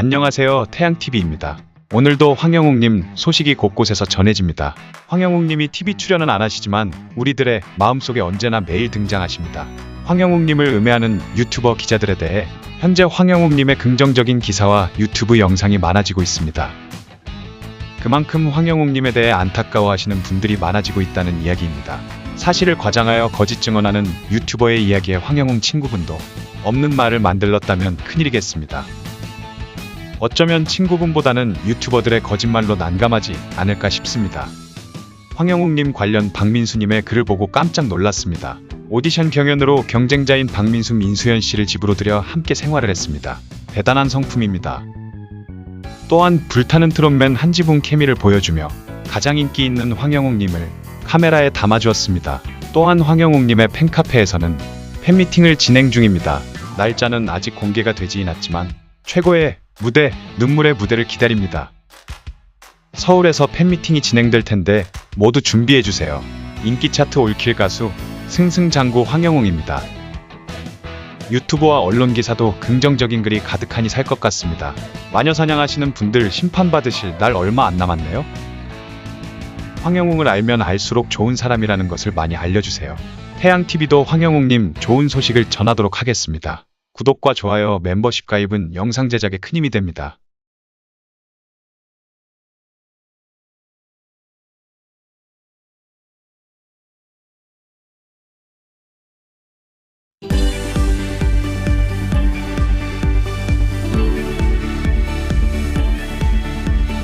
안녕하세요. 태양TV입니다. 오늘도 황영욱님 소식이 곳곳에서 전해집니다. 황영욱님이 TV 출연은 안 하시지만 우리들의 마음속에 언제나 매일 등장하십니다. 황영욱님을 음해하는 유튜버 기자들에 대해 현재 황영욱님의 긍정적인 기사와 유튜브 영상이 많아지고 있습니다. 그만큼 황영욱님에 대해 안타까워하시는 분들이 많아지고 있다는 이야기입니다. 사실을 과장하여 거짓 증언하는 유튜버의 이야기에 황영웅 친구분도 없는 말을 만들렀다면 큰일이겠습니다. 어쩌면 친구분보다는 유튜버들의 거짓말로 난감하지 않을까 싶습니다. 황영욱님 관련 박민수님의 글을 보고 깜짝 놀랐습니다. 오디션 경연으로 경쟁자인 박민수 민수연 씨를 집으로 들여 함께 생활을 했습니다. 대단한 성품입니다. 또한 불타는 트롯맨 한지붕 케미를 보여주며 가장 인기 있는 황영욱님을 카메라에 담아주었습니다. 또한 황영욱님의 팬카페에서는 팬미팅을 진행 중입니다. 날짜는 아직 공개가 되지 않았지만 최고의 무대, 눈물의 무대를 기다립니다. 서울에서 팬미팅이 진행될 텐데 모두 준비해주세요. 인기 차트 올킬 가수 승승장구 황영웅입니다. 유튜브와 언론 기사도 긍정적인 글이 가득하니 살 것 같습니다. 마녀 사냥하시는 분들 심판받으실 날 얼마 안 남았네요. 황영웅을 알면 알수록 좋은 사람이라는 것을 많이 알려주세요. 태양TV도 황영웅님 좋은 소식을 전하도록 하겠습니다. 구독과 좋아요, 멤버십 가입은 영상 제작에 큰 힘이 됩니다.